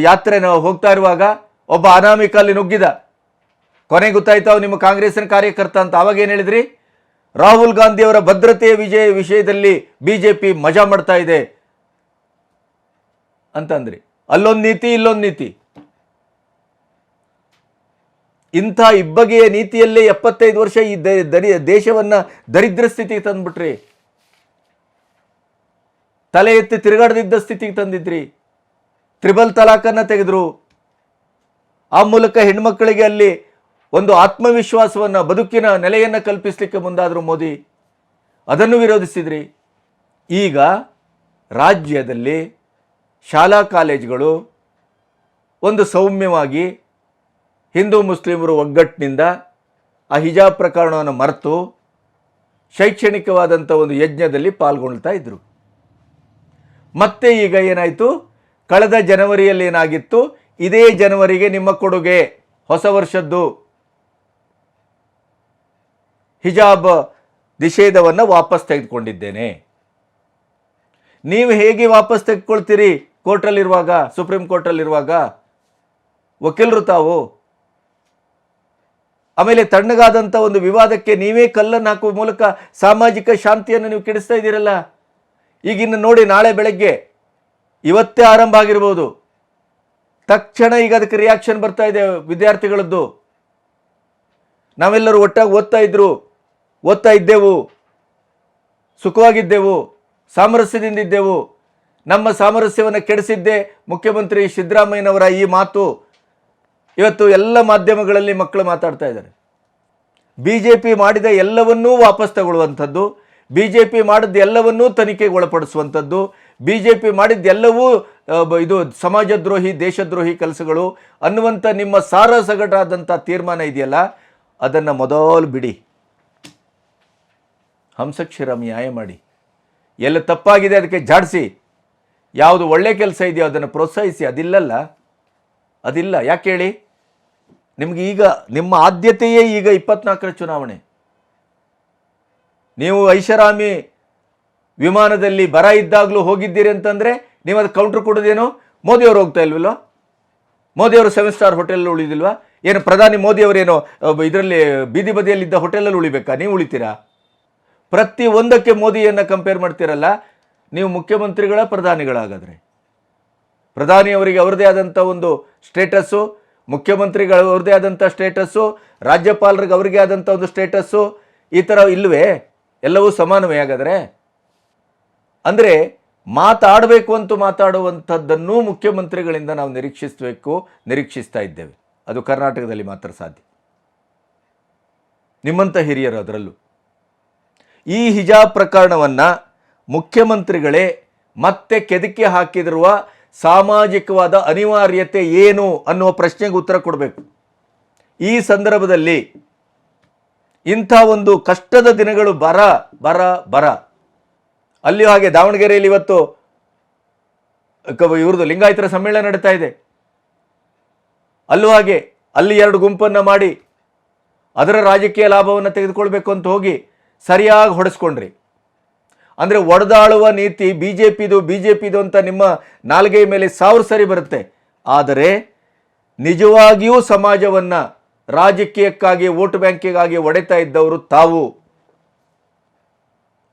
ಯಾತ್ರೆ ನಾವು ಹೋಗ್ತಾ ಇರುವಾಗ ಒಬ್ಬ ಅನಾಮಿಕ ಅಲ್ಲಿ ನುಗ್ಗಿದ. ಕೊನೆಗೆ ಗೊತ್ತಾಯ್ತಾವ ನಿಮ್ಮ ಕಾಂಗ್ರೆಸ್ಸಿನ ಕಾರ್ಯಕರ್ತ ಅಂತ ಅವಾಗ ಏನು ಹೇಳಿದ್ರಿ? ರಾಹುಲ್ ಗಾಂಧಿಯವರ ಭದ್ರತೆಯ ವಿಜಯ ವಿಷಯದಲ್ಲಿ ಬಿ ಜೆ ಮಜಾ ಮಾಡ್ತಾ ಇದೆ ಅಂತಂದ್ರಿ. ಅಲ್ಲೊಂದು ನೀತಿ, ಇಲ್ಲೊಂದು ನೀತಿ. ಇಂಥ ಇಬ್ಬಗೆಯ ನೀತಿಯಲ್ಲೇ ಎಪ್ಪತ್ತೈದು ವರ್ಷ ಈ ದರಿ ದೇಶವನ್ನ ದರಿದ್ರ ಸ್ಥಿತಿಗೆ ತಂದ್ಬಿಟ್ರಿ. ತಲೆ ಎತ್ತಿ ತಿರುಗಾಡದಿದ್ದ ಸ್ಥಿತಿಗೆ ತಂದಿದ್ರಿ. ತ್ರಿಬಲ್ ತಲಾಖನ್ನು ತೆಗೆದ್ರು. ಆ ಮೂಲಕ ಹೆಣ್ಮಕ್ಕಳಿಗೆ ಅಲ್ಲಿ ಒಂದು ಆತ್ಮವಿಶ್ವಾಸವನ್ನು, ಬದುಕಿನ ನೆಲೆಯನ್ನು ಕಲ್ಪಿಸಲಿಕ್ಕೆ ಮುಂದಾದರು ಮೋದಿ. ಅದನ್ನು ವಿರೋಧಿಸಿದ್ರಿ. ಈಗ ರಾಜ್ಯದಲ್ಲಿ ಶಾಲಾ ಕಾಲೇಜುಗಳು ಒಂದು ಸೌಮ್ಯವಾಗಿ ಹಿಂದೂ ಮುಸ್ಲಿಮರು ಒಗ್ಗಟ್ಟಿನಿಂದ ಆ ಹಿಜಾಬ್ ಪ್ರಕರಣವನ್ನು ಮರೆತು ಶೈಕ್ಷಣಿಕವಾದಂಥ ಒಂದು ಯಜ್ಞದಲ್ಲಿ ಪಾಲ್ಗೊಳ್ತಾ ಇದ್ದರು ಮತ್ತೆ ಈಗ ಏನಾಯಿತು? ಕಳೆದ ಜನವರಿಯಲ್ಲಿ ಏನಾಗಿತ್ತು? ಇದೇ ಜನವರಿಗೆ ನಿಮ್ಮ ಕೊಡುಗೆ. ಹೊಸ ವರ್ಷದ್ದು. ಹಿಜಾಬ್ ನಿಷೇಧವನ್ನು ವಾಪಸ್ ತೆಗೆದುಕೊಂಡಿದ್ದೇನೆ. ನೀವು ಹೇಗೆ ವಾಪಸ್ ತೆಗೆದುಕೊಳ್ತೀರಿ? ಕೋರ್ಟಲ್ಲಿರುವಾಗ, ಸುಪ್ರೀಂ ಕೋರ್ಟಲ್ಲಿರುವಾಗ? ವಕೀಲರು ತಾವು? ಆಮೇಲೆ ತಣ್ಣಗಾದಂಥ ಒಂದು ವಿವಾದಕ್ಕೆ ನೀವೇ ಕಲ್ಲನ್ನು ಹಾಕುವ ಮೂಲಕ ಸಾಮಾಜಿಕ ಶಾಂತಿಯನ್ನು ನೀವು ಕೆಡಿಸ್ತಾ ಇದ್ದೀರಲ್ಲ? ಈಗ ಇನ್ನು ನೋಡಿ ನಾಳೆ ಬೆಳಗ್ಗೆ ಇವತ್ತೇ ಆರಂಭ ಆಗಿರ್ಬೋದು. ತಕ್ಷಣ ಈಗ ಅದಕ್ಕೆ ರಿಯಾಕ್ಷನ್ ಬರ್ತಾ ಇದೆ ವಿದ್ಯಾರ್ಥಿಗಳದ್ದು. ನಾವೆಲ್ಲರೂ ಒಟ್ಟಾಗಿ ಓದ್ತಾ ಇದ್ರು, ಓದ್ತಾ ಇದ್ದೆವು. ಸುಖವಾಗಿದ್ದೆವು, ಸಾಮರಸ್ಯದಿಂದ ಇದ್ದೆವು. ನಮ್ಮ ಸಾಮರಸ್ಯವನ್ನು ಕೆಡಿಸಿದ್ದೆ ಮುಖ್ಯಮಂತ್ರಿ ಸಿದ್ದರಾಮಯ್ಯನವರ ಈ ಮಾತು. ಇವತ್ತು ಎಲ್ಲ ಮಾಧ್ಯಮಗಳಲ್ಲಿ ಮಕ್ಕಳು ಮಾತಾಡ್ತಾ ಇದ್ದಾರೆ. ಬಿ ಮಾಡಿದ ಎಲ್ಲವನ್ನೂ ವಾಪಸ್ ತಗೊಳ್ಳುವಂಥದ್ದು. ಬಿ ಜೆ ಪಿ ಮಾಡಿದ ಎಲ್ಲವನ್ನೂ ತನಿಖೆಗೆ ಒಳಪಡಿಸುವಂಥದ್ದು ಬಿ ಜೆ ಪಿ ಮಾಡಿದ್ದೆಲ್ಲವೂ ಇದು ಸಮಾಜದ್ರೋಹಿ, ದೇಶದ್ರೋಹಿ ಕೆಲಸಗಳು ಅನ್ನುವಂಥ ನಿಮ್ಮ ಸಾರಸಗಟಾದಂಥ ತೀರ್ಮಾನ ಇದೆಯಲ್ಲ, ಅದನ್ನು ಮೊದಲು ಬಿಡಿ. ಹಂಸಕ್ಷರಂ ನ್ಯಾಯ ಮಾಡಿ. ಎಲ್ಲ ತಪ್ಪಾಗಿದೆ ಅದಕ್ಕೆ ಜಾಡಿಸಿ. ಯಾವುದು ಒಳ್ಳೆ ಕೆಲಸ ಇದೆಯೋ ಅದನ್ನು ಪ್ರೋತ್ಸಾಹಿಸಿ. ಅದಿಲ್ಲಲ್ಲ. ಅದಿಲ್ಲ. ಯಾಕೆ ಹೇಳಿ? ನಿಮಗೆ ಈಗ, ನಿಮ್ಮ ಆದ್ಯತೆಯೇ ಈಗ ಇಪ್ಪತ್ನಾಲ್ಕರ ಚುನಾವಣೆ. ನೀವು ಐಷಾರಾಮಿ ವಿಮಾನದಲ್ಲಿ ಬರ ಇದ್ದಾಗಲೂ ಹೋಗಿದ್ದೀರಿ ಅಂತಂದರೆ ನೀವು ಅದು ಕೌಂಟ್ರ್ ಕೊಡೋದೇನು? ಮೋದಿಯವರು ಹೋಗ್ತಾ ಇಲ್ವಲ್ಲೋ? ಮೋದಿಯವರು ಸೆವೆನ್ ಸ್ಟಾರ್ ಹೋಟೆಲ್ ಉಳಿದಿಲ್ವಾ? ಏನು ಪ್ರಧಾನಿ ಮೋದಿಯವರೇನು ಇದರಲ್ಲಿ ಬೀದಿ ಬದಿಯಲ್ಲಿದ್ದ ಹೋಟೆಲಲ್ಲಿ ಉಳಿಬೇಕಾ? ನೀವು ಉಳಿತೀರಾ? ಪ್ರತಿ ಒಂದಕ್ಕೆ ಮೋದಿಯನ್ನು ಕಂಪೇರ್ ಮಾಡ್ತೀರಲ್ಲ, ನೀವು ಮುಖ್ಯಮಂತ್ರಿಗಳ ಪ್ರಧಾನಿಗಳಾಗಾದರೆ. ಪ್ರಧಾನಿಯವರಿಗೆ ಅವರದೇ ಆದಂಥ ಒಂದು ಸ್ಟೇಟಸ್ಸು ಮುಖ್ಯಮಂತ್ರಿಗಳ ಅವ್ರದ್ದೇ ಆದಂಥ ಸ್ಟೇಟಸ್ಸು ರಾಜ್ಯಪಾಲರಿಗೆ ಅವರಿಗೆ ಆದಂಥ ಒಂದು ಸ್ಟೇಟಸ್ಸು ಈ ಥರ ಇಲ್ವೇ? ಎಲ್ಲವೂ ಸಮಾನವೇ ಹಾಗಾದರೆ? ಅಂದರೆ ಮಾತಾಡಬೇಕು ಅಂತ ಮಾತಾಡುವಂಥದ್ದನ್ನು ಮುಖ್ಯಮಂತ್ರಿಗಳಿಂದ ನಾವು ನಿರೀಕ್ಷಿಸಬೇಕು, ನಿರೀಕ್ಷಿಸ್ತಾ ಇದ್ದೇವೆ. ಅದು ಕರ್ನಾಟಕದಲ್ಲಿ ಮಾತ್ರ ಸಾಧ್ಯ. ನಿಮ್ಮಂಥ ಹಿರಿಯರು ಅದರಲ್ಲೂ. ಈ ಹಿಜಾಬ್ ಪ್ರಕರಣವನ್ನು ಮುಖ್ಯಮಂತ್ರಿಗಳೇ ಮತ್ತೆ ಕೆದಕಿ ಹಾಕಿದಿರುವ ಸಾಮಾಜಿಕವಾದ ಅನಿವಾರ್ಯತೆ ಏನು ಅನ್ನುವ ಪ್ರಶ್ನೆಗೆ ಉತ್ತರ ಕೊಡಬೇಕು. ಈ ಸಂದರ್ಭದಲ್ಲಿ ಇಂಥ ಒಂದು ಕಷ್ಟದ ದಿನಗಳು ಬರ ಬರ ಬರ. ಅಲ್ಲಿಯೂ ಹಾಗೆ ದಾವಣಗೆರೆಯಲ್ಲಿ ಇವತ್ತು ಇವ್ರದ್ದು ಲಿಂಗಾಯತರ ಸಮ್ಮೇಳನ ನಡೀತಾ ಇದೆ. ಅಲ್ಲೂ ಹಾಗೆ ಅಲ್ಲಿ ಎರಡು ಗುಂಪನ್ನು ಮಾಡಿ ಅದರ ರಾಜಕೀಯ ಲಾಭವನ್ನು ತೆಗೆದುಕೊಳ್ಬೇಕು ಅಂತ ಹೋಗಿ ಸರಿಯಾಗಿ ಹೊಡೆಸ್ಕೊಂಡ್ರಿ. ಅಂದರೆ ಒಡೆದಾಳುವ ನೀತಿ ಬಿ ಜೆ ಪಿದು ಬಿ ಜೆ ಪಿದು ಅಂತ ನಿಮ್ಮ ನಾಲ್ಗೆಯ ಮೇಲೆ ಸಾವಿರ ಸರಿ ಬರುತ್ತೆ. ಆದರೆ ನಿಜವಾಗಿಯೂ ಸಮಾಜವನ್ನು ರಾಜಕೀಯಕ್ಕಾಗಿ, ವೋಟ್ ಬ್ಯಾಂಕಿಗಾಗಿ ಒಡೆತಾ ಇದ್ದವರು ತಾವು.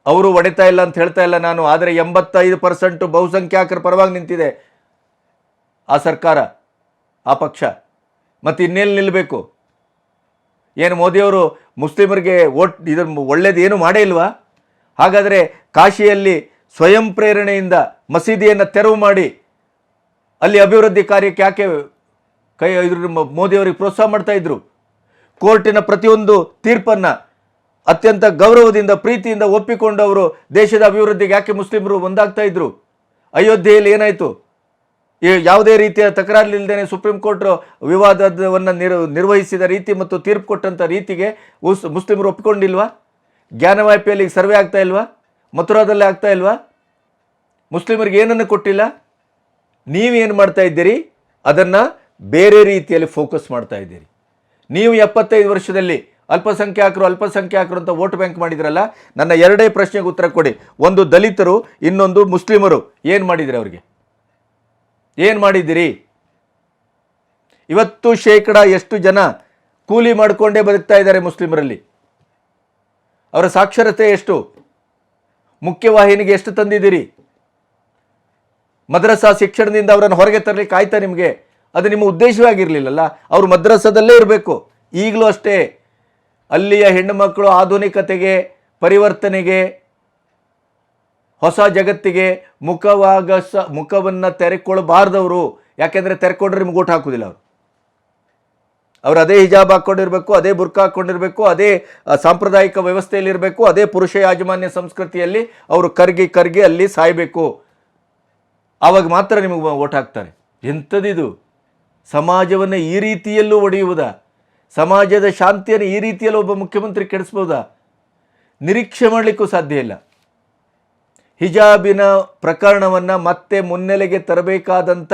ಅವರು ಒಡೆತಾ ಇಲ್ಲ ಅಂತ ಹೇಳ್ತಾ ಇಲ್ಲ ನಾನು, ಆದರೆ ಎಂಬತ್ತೈದು ಪರ್ಸೆಂಟು ಬಹುಸಂಖ್ಯಾತರ ಪರವಾಗಿ ನಿಂತಿದೆ. ಆ ಸರ್ಕಾರ, ಆ ಪಕ್ಷ, ಮತ್ತು ಇನ್ನೆಲ್ಲಿ ನಿಲ್ಲಬೇಕು ಏನು ಮೋದಿಯವರು ಮುಸ್ಲಿಮರಿಗೆ ಓಟ್ ಇದ್ರ ಒಳ್ಳೇದು ಏನು ಮಾಡೇ ಇಲ್ವಾ? ಹಾಗಾದರೆ ಕಾಶಿಯಲ್ಲಿ ಸ್ವಯಂ ಪ್ರೇರಣೆಯಿಂದ ಮಸೀದಿಯನ್ನು ತೆರವು ಮಾಡಿ, ಅಲ್ಲಿ ಅಭಿವೃದ್ಧಿ ಕಾರ್ಯಕ್ಕೆ ಯಾಕೆ ಕೈ ಇದ್ರ ಮೋದಿಯವರಿಗೆ ಪ್ರೋತ್ಸಾಹ ಮಾಡ್ತಾ ಇದ್ರು. ಕೋರ್ಟಿನ ಪ್ರತಿಯೊಂದು ತೀರ್ಪನ್ನು ಅತ್ಯಂತ ಗೌರವದಿಂದ, ಪ್ರೀತಿಯಿಂದ ಒಪ್ಪಿಕೊಂಡು ಅವರು ದೇಶದ ಅಭಿವೃದ್ಧಿಗೆ ಯಾಕೆ ಮುಸ್ಲಿಮರು ಒಂದಾಗ್ತಾ ಇದ್ರು. ಅಯೋಧ್ಯೆಯಲ್ಲಿ ಏನಾಯಿತು? ಯಾವುದೇ ರೀತಿಯ ತಕರಾರಿಲ್ಲದೇ ಸುಪ್ರೀಂ ಕೋರ್ಟ್ ವಿವಾದವನ್ನು ನಿರ್ ನಿರ್ವಹಿಸಿದ ರೀತಿ ಮತ್ತು ತೀರ್ಪು ಕೊಟ್ಟಂಥ ರೀತಿಗೆ ಉಸ್, ಮುಸ್ಲಿಮರು ಒಪ್ಪಿಕೊಂಡಿಲ್ವಾ? ಜ್ಞಾನವಾಯ್ಪಿಯಲ್ಲಿ ಸರ್ವೆ ಆಗ್ತಾ ಇಲ್ವಾ? ಮಥುರಾದಲ್ಲಿ ಆಗ್ತಾ ಇಲ್ವಾ? ಮುಸ್ಲಿಮರಿಗೆ ಏನನ್ನು ಕೊಟ್ಟಿಲ್ಲ? ನೀವೇನು ಮಾಡ್ತಾ ಇದ್ದೀರಿ? ಅದನ್ನು ಬೇರೆ ರೀತಿಯಲ್ಲಿ ಫೋಕಸ್ ಮಾಡ್ತಾ ಇದ್ದೀರಿ. ನೀವು ಎಪ್ಪತ್ತೈದು ವರ್ಷದಲ್ಲಿ ಅಲ್ಪಸಂಖ್ಯಾತರು ಅಲ್ಪಸಂಖ್ಯಾತರು ಅಂತ ವೋಟ್ ಬ್ಯಾಂಕ್ ಮಾಡಿದ್ರಲ್ಲ, ನನ್ನ ಎರಡೇ ಪ್ರಶ್ನೆಗೆ ಉತ್ತರ ಕೊಡಿ. ಒಂದು ದಲಿತರು, ಇನ್ನೊಂದು ಮುಸ್ಲಿಮರು, ಏನು ಮಾಡಿದಿರಿ ಅವರಿಗೆ? ಏನು ಮಾಡಿದ್ದೀರಿ? ಇವತ್ತು ಶೇಕಡ ಎಷ್ಟು ಜನ ಕೂಲಿ ಮಾಡಿಕೊಂಡೇ ಬದುಕ್ತಾ ಇದ್ದಾರೆ ಮುಸ್ಲಿಮರಲ್ಲಿ? ಅವರ ಸಾಕ್ಷರತೆ ಎಷ್ಟು? ಮುಖ್ಯವಾಹಿನಿಗೆ ಎಷ್ಟು ತಂದಿದ್ದೀರಿ? ಮದ್ರಸಾ ಶಿಕ್ಷಣದಿಂದ ಅವರನ್ನು ಹೊರಗೆ ತರಲಿಕ್ಕೆ ಆಯ್ತಾ ನಿಮಗೆ? ಅದು ನಿಮ್ಮ ಉದ್ದೇಶವೇ ಆಗಿರಲಿಲ್ಲಲ್ಲ, ಅವರು ಮದ್ರಸದಲ್ಲೇ ಇರಬೇಕು. ಈಗಲೂ ಅಷ್ಟೇ, ಅಲ್ಲಿಯ ಹೆಣ್ಣು ಮಕ್ಕಳು ಆಧುನಿಕತೆಗೆ, ಪರಿವರ್ತನೆಗೆ, ಹೊಸ ಜಗತ್ತಿಗೆ ಮುಖವಾಗ ಸ, ಮುಖವನ್ನು ತೆರೆಕೊಳ್ಳಬಾರ್ದವರು ಯಾಕೆಂದರೆ ತೆರೆಕೊಂಡ್ರೆ ನಿಮ್ಗೆ ಓಟ್ ಹಾಕೋದಿಲ್ಲ ಅವರು. ಅವರು ಅದೇ ಹಿಜಾಬ್ ಹಾಕ್ಕೊಂಡಿರಬೇಕು, ಅದೇ ಬುರ್ಕ ಹಾಕ್ಕೊಂಡಿರಬೇಕು, ಅದೇ ಸಾಂಪ್ರದಾಯಿಕ ವ್ಯವಸ್ಥೆಯಲ್ಲಿ ಇರಬೇಕು, ಅದೇ ಪುರುಷ ಯಾಜಮಾನ್ಯ ಸಂಸ್ಕೃತಿಯಲ್ಲಿ ಅವರು ಕರ್ಗಿ ಕರ್ಗಿ ಅಲ್ಲಿ ಸಾಯಬೇಕು. ಆವಾಗ ಮಾತ್ರ ನಿಮಗೆ ಓಟ್ ಹಾಕ್ತಾರೆ. ಎಂಥದಿದು? ಸಮಾಜವನ್ನು ಈ ರೀತಿಯಲ್ಲೂ ಒಡೆಯುವುದಾ? ಸಮಾಜದ ಶಾಂತಿಯನ್ನು ಈ ರೀತಿಯಲ್ಲಿ ಒಬ್ಬ ಮುಖ್ಯಮಂತ್ರಿ ಕೆಡಿಸ್ಬೋದಾ? ನಿರೀಕ್ಷೆ ಮಾಡಲಿಕ್ಕೂ ಸಾಧ್ಯ ಇಲ್ಲ. ಹಿಜಾಬಿನ ಪ್ರಕರಣವನ್ನು ಮತ್ತೆ ಮುನ್ನೆಲೆಗೆ ತರಬೇಕಾದಂಥ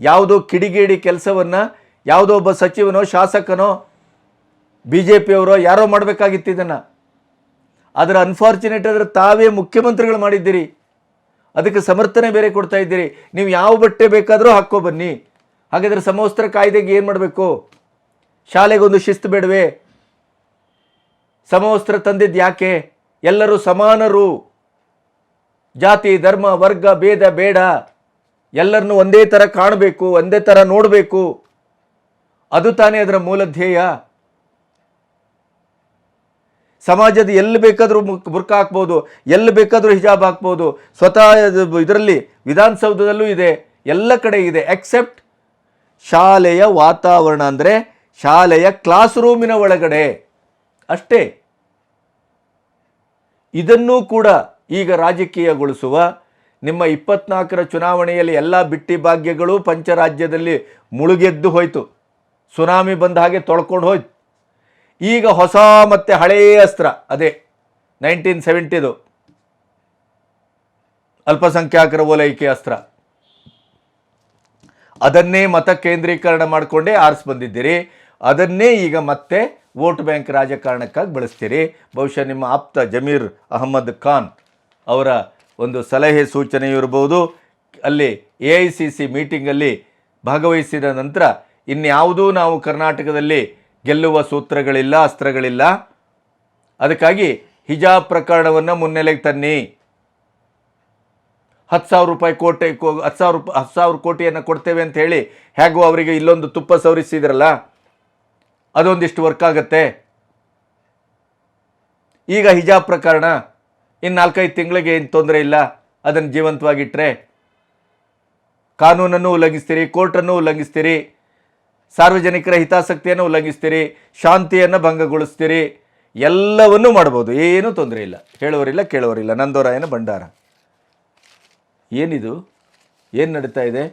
ಯಾವುದೋ ಕಿಡಿಗೇಡಿ ಕೆಲಸವನ್ನು ಯಾವುದೋ ಒಬ್ಬ ಸಚಿವನೋ, ಶಾಸಕನೋ ಬಿ ಜೆ ಪಿಯವರೋ ಯಾರೋ ಮಾಡಬೇಕಾಗಿತ್ತು ಇದನ್ನು. ಅದರ ಅನ್ಫಾರ್ಚುನೇಟ್ ಆದರೆ ತಾವೇ ಮುಖ್ಯಮಂತ್ರಿಗಳು ಮಾಡಿದ್ದೀರಿ. ಅದಕ್ಕೆ ಸಮರ್ಥನೆ ಬೇರೆ ಕೊಡ್ತಾ ಇದ್ದೀರಿ. ನೀವು ಯಾವ ಬಟ್ಟೆ ಬೇಕಾದರೂ ಹಾಕ್ಕೋ ಬನ್ನಿ ಹಾಗಾದರೆ ಸಮವಸ್ತ್ರ ಕಾಯ್ದೆಗೆ ಏನು ಮಾಡಬೇಕು? ಶಾಲೆಗೊಂದು ಶಿಸ್ತು ಬೇಡವೇ? ಸಮವಸ್ತ್ರ ತಂದಿದ್ದು ಯಾಕೆ? ಎಲ್ಲರೂ ಸಮಾನರು. ಜಾತಿ, ಧರ್ಮ, ವರ್ಗ, ಭೇದ, ಬೇಡ. ಎಲ್ಲರನ್ನೂ ಒಂದೇ ಥರ ಕಾಣಬೇಕು, ಒಂದೇ ಥರ ನೋಡಬೇಕು. ಅದು ತಾನೇ ಅದರ ಮೂಲ ಧ್ಯೇಯ. ಸಮಾಜದ ಎಲ್ಲಿ ಬೇಕಾದರೂ ಬುರ್ಕ ಹಾಕ್ಬೋದು ಎಲ್ಲಿ ಬೇಕಾದರೂ ಹಿಜಾಬ್ ಹಾಕ್ಬೋದು. ಸ್ವತಃ ಇದರಲ್ಲಿ ವಿಧಾನಸೌಧದಲ್ಲೂ ಇದೆ, ಎಲ್ಲ ಕಡೆ ಇದೆ ಎಕ್ಸೆಪ್ಟ್ ಶಾಲೆಯ ವಾತಾವರಣ ಅಂದರೆ ಶಾಲೆಯ ಕ್ಲಾಸ್ ರೂಮಿನ ಒಳಗಡೆ. ಅಷ್ಟೇ. ಇದನ್ನೂ ಕೂಡ ಈಗ ರಾಜಕೀಯಗೊಳಿಸುವ ನಿಮ್ಮ ಇಪ್ಪತ್ನಾಲ್ಕರ ಚುನಾವಣೆಯಲ್ಲಿ ಎಲ್ಲ ಬಿಟ್ಟಿ ಭಾಗ್ಯಗಳು ಪಂಚರಾಜ್ಯದಲ್ಲಿ ಮುಳುಗೆದ್ದು ಹೋಯಿತು. ಸುನಾಮಿ ಬಂದ ಹಾಗೆ ತೊಳ್ಕೊಂಡು ಹೋಯ್ತು. ಈಗ ಹೊಸ ಮತ್ತೆ ಹಳೆಯ ಅಸ್ತ್ರ, ಅದೇ ನೈನ್ಟೀನ್ ಸೆವೆಂಟಿದು ಅಲ್ಪಸಂಖ್ಯಾತರ ಓಲೈಕೆ ಅಸ್ತ್ರ. ಅದನ್ನೇ ಮತ ಕೇಂದ್ರೀಕರಣ ಮಾಡಿಕೊಂಡೇ ಆರಿಸಿ ಬಂದಿದ್ದೀರಿ. ಅದನ್ನೇ ಈಗ ಮತ್ತೆ ವೋಟ್ ಬ್ಯಾಂಕ್ ರಾಜಕಾರಣಕ್ಕಾಗಿ ಬಳಸ್ತೀರಿ. ಬಹುಶಃ ನಿಮ್ಮ ಆಪ್ತ ಜಮೀರ್ ಅಹಮ್ಮದ್ ಖಾನ್ ಅವರ ಒಂದು ಸಲಹೆ ಸೂಚನೆ ಇರ್ಬೋದು. ಅಲ್ಲಿ ಎ ಐ ಸಿ ಸಿ ಮೀಟಿಂಗಲ್ಲಿ ಭಾಗವಹಿಸಿದ ನಂತರ ಇನ್ಯಾವುದೂ ನಾವು ಕರ್ನಾಟಕದಲ್ಲಿ ಗೆಲ್ಲುವ ಸೂತ್ರಗಳಿಲ್ಲ, ಅಸ್ತ್ರಗಳಿಲ್ಲ. ಅದಕ್ಕಾಗಿ ಹಿಜಾಬ್ ಪ್ರಕರಣವನ್ನು ಮುನ್ನೆಲೆಗೆ ತನ್ನಿ. ಹತ್ತು ಸಾವಿರ ರೂಪಾಯಿ ಕೋಟೆ ಕೋ- ಹತ್ತು ಸಾವಿರ ರೂಪಾಯಿ ಹತ್ತು ಸಾವಿರ ಕೋಟಿಯನ್ನು ಕೊಡ್ತೇವೆ ಅಂತ ಹೇಳಿ ಹೇಗೋ ಅವರಿಗೆ ಇಲ್ಲೊಂದು ತುಪ್ಪ ಸವರಿಸಿದ್ರಲ್ಲ, ಅದೊಂದಿಷ್ಟು ವರ್ಕ್ ಆಗುತ್ತೆ. ಈಗ ಹಿಜಾಬ್ ಪ್ರಕರಣ ಇನ್ನು ನಾಲ್ಕೈದು ತಿಂಗಳಿಗೆ ಏನು ತೊಂದರೆ ಇಲ್ಲ, ಅದನ್ನು ಜೀವಂತವಾಗಿಟ್ಟರೆ ಕಾನೂನನ್ನು ಉಲ್ಲಂಘಿಸ್ತೀರಿ, ಕೋರ್ಟನ್ನು ಉಲ್ಲಂಘಿಸ್ತೀರಿ, ಸಾರ್ವಜನಿಕರ ಹಿತಾಸಕ್ತಿಯನ್ನು ಉಲ್ಲಂಘಿಸ್ತೀರಿ, ಶಾಂತಿಯನ್ನು ಭಂಗಗೊಳಿಸ್ತೀರಿ, ಎಲ್ಲವನ್ನೂ ಮಾಡ್ಬೋದು, ಏನೂ ತೊಂದರೆ ಇಲ್ಲ. ಹೇಳೋರಿಲ್ಲ ಕೇಳೋರಿಲ್ಲ ನಂದೋರಾಯನ ಭಂಡಾರ. ಏನಿದು? ಏನು ನಡೀತಾ ಇದೆ?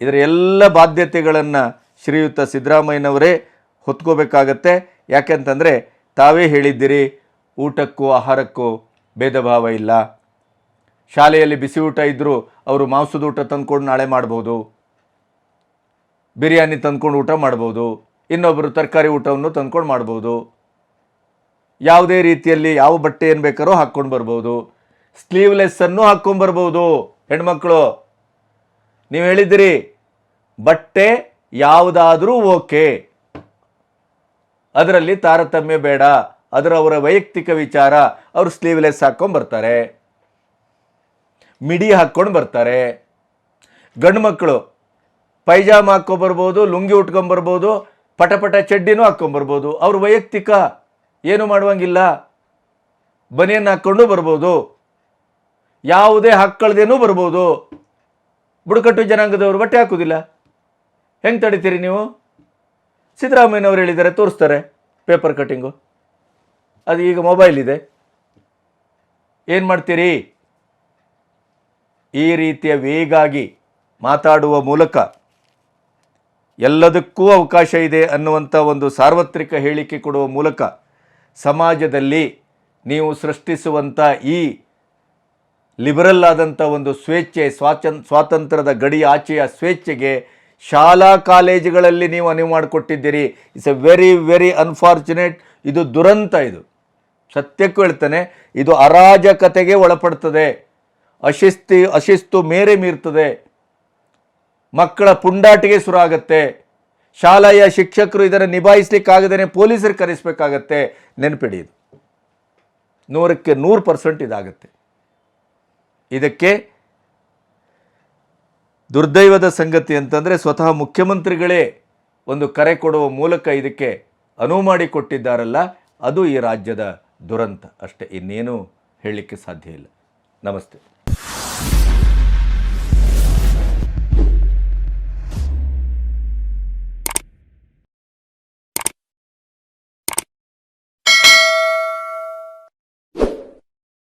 ಇದರ ಎಲ್ಲ ಬಾಧ್ಯತೆಗಳನ್ನು ಶ್ರೀಯುತ ಸಿದ್ದರಾಮಯ್ಯನವರೇ ಹೊತ್ಕೋಬೇಕಾಗತ್ತೆ. ಯಾಕೆಂತಂದರೆ ತಾವೇ ಹೇಳಿದ್ದೀರಿ, ಊಟಕ್ಕೂ ಆಹಾರಕ್ಕೂ ಭೇದ ಭಾವ ಇಲ್ಲ. ಶಾಲೆಯಲ್ಲಿ ಬಿಸಿ ಊಟ ಇದ್ದರೂ ಅವರು ಮಾಂಸದ ಊಟ ತಂದ್ಕೊಂಡು ನಾಳೆ ಮಾಡ್ಬೋದು. ಬಿರಿಯಾನಿ ತಂದ್ಕೊಂಡು ಊಟ ಮಾಡ್ಬೋದು. ಇನ್ನೊಬ್ಬರು ತರಕಾರಿ ಊಟವನ್ನು ತಂದ್ಕೊಂಡು ಮಾಡ್ಬೋದು. ಯಾವುದೇ ರೀತಿಯಲ್ಲಿ ಯಾವ ಬಟ್ಟೆ ಏನು ಬೇಕಾರೋ ಹಾಕ್ಕೊಂಡು ಬರ್ಬೋದು. ಸ್ಲೀವ್ಲೆಸ್ಸನ್ನು ಹಾಕ್ಕೊಂಡು ಬರ್ಬೋದು ಹೆಣ್ಮಕ್ಳು, ನೀವು ಹೇಳಿದ್ರಿ ಬಟ್ಟೆ ಯಾವುದಾದ್ರೂ ಓಕೆ. ಅದರಲ್ಲಿ ತಾರತಮ್ಯ ಬೇಡ. ಅದರ ಅವರ ವೈಯಕ್ತಿಕ ವಿಚಾರ, ಅವರು ಸ್ಲೀವ್ಲೆಸ್ ಹಾಕ್ಕೊಂಡು ಬರ್ತಾರೆ ಮಿಡಿ ಹಾಕ್ಕೊಂಡು ಬರ್ತಾರೆ ಗಂಡು ಮಕ್ಕಳು ಪೈಜಾಮ ಹಾಕ್ಕೊಂಬರ್ಬೋದು ಲುಂಗಿ ಉಟ್ಕೊಂಬರ್ಬೋದು, ಪಟಪಟ ಪಟ ಚಡ್ಡಿನೂ ಹಾಕ್ಕೊಂಬರ್ಬೋದು ಅವ್ರ ವೈಯಕ್ತಿಕ, ಏನು ಮಾಡುವಂಗಿಲ್ಲ. ಬನಿಯನ್ನು ಹಾಕ್ಕೊಂಡು ಬರ್ಬೋದು. ಯಾವುದೇ ಹಕ್ಕಳದೇನೂ ಬರ್ಬೋದು. ಬುಡಕಟ್ಟು ಜನಾಂಗದವರು ಬಟ್ಟೆ ಹಾಕೋದಿಲ್ಲ ಹೆಂಗೆ ತಡಿತೀರಿ ನೀವು? ಸಿದ್ದರಾಮಯ್ಯನವರು ಹೇಳಿದ್ದಾರೆ, ತೋರಿಸ್ತಾರೆ ಪೇಪರ್ ಕಟ್ಟಿಂಗು ಅದು ಈಗ ಮೊಬೈಲ್ ಇದೆ. ಏನು ಮಾಡ್ತೀರಿ? ಈ ರೀತಿಯ ವೇಗಾಗಿ ಮಾತಾಡುವ ಮೂಲಕ ಎಲ್ಲದಕ್ಕೂ ಅವಕಾಶ ಇದೆ ಅನ್ನುವಂಥ ಒಂದು ಸಾರ್ವತ್ರಿಕ ಹೇಳಿಕೆ ಕೊಡುವ ಮೂಲಕ ಸಮಾಜದಲ್ಲಿ ನೀವು ಸೃಷ್ಟಿಸುವಂಥ ಈ ಲಿಬರಲ್ ಆದಂಥ ಒಂದು ಸ್ವೇಚ್ಛೆ, ಸ್ವಾತಂ, ಸ್ವಾತಂತ್ರ್ಯದ ಗಡಿ ಆಚೆಯ ಸ್ವೇಚ್ಛೆಗೆ ಶಾಲಾ ಕಾಲೇಜುಗಳಲ್ಲಿ ನೀವು ಅನುವು ಮಾಡಿಕೊಟ್ಟಿದ್ದೀರಿ. It's a very very unfortunate ಇದು ದುರಂತ ಇದು. ಸತ್ಯಕ್ಕೂ ಹೇಳ್ತಾನೆ, ಇದು ಅರಾಜಕತೆಗೆ ಒಳಪಡ್ತದೆ. ಅಶಿಸ್ತಿ, ಅಶಿಸ್ತು ಮೇರೆ ಮೀರ್ತದೆ. ಮಕ್ಕಳ ಪುಂಡಾಟಿಗೆ ಶುರು ಆಗುತ್ತೆ ಶಾಲೆಯ ಶಿಕ್ಷಕರು ಇದನ್ನು ನಿಭಾಯಿಸ್ಲಿಕ್ಕಾಗದೇ ಪೊಲೀಸರು ಕರೆಸಬೇಕಾಗತ್ತೆ. ನೆನಪಿಡಿ ಇದು. ನೂರಕ್ಕೆ ನೂರು ಪರ್ಸೆಂಟ್ ಇದಾಗತ್ತೆ. ಇದಕ್ಕೆ ದುರ್ದೈವದ ಸಂಗತಿ ಅಂತಂದರೆ ಸ್ವತಃ ಮುಖ್ಯಮಂತ್ರಿಗಳೇ ಒಂದು ಕರೆ ಕೊಡುವ ಮೂಲಕ ಇದಕ್ಕೆ ಅನುವು ಮಾಡಿಕೊಟ್ಟಿದ್ದಾರಲ್ಲ, ಅದು ಈ ರಾಜ್ಯದ ದುರಂತ. ಅಷ್ಟೇ, ಇನ್ನೇನು ಹೇಳಲಿಕ್ಕೆ ಸಾಧ್ಯ ಇಲ್ಲ. ನಮಸ್ತೆ.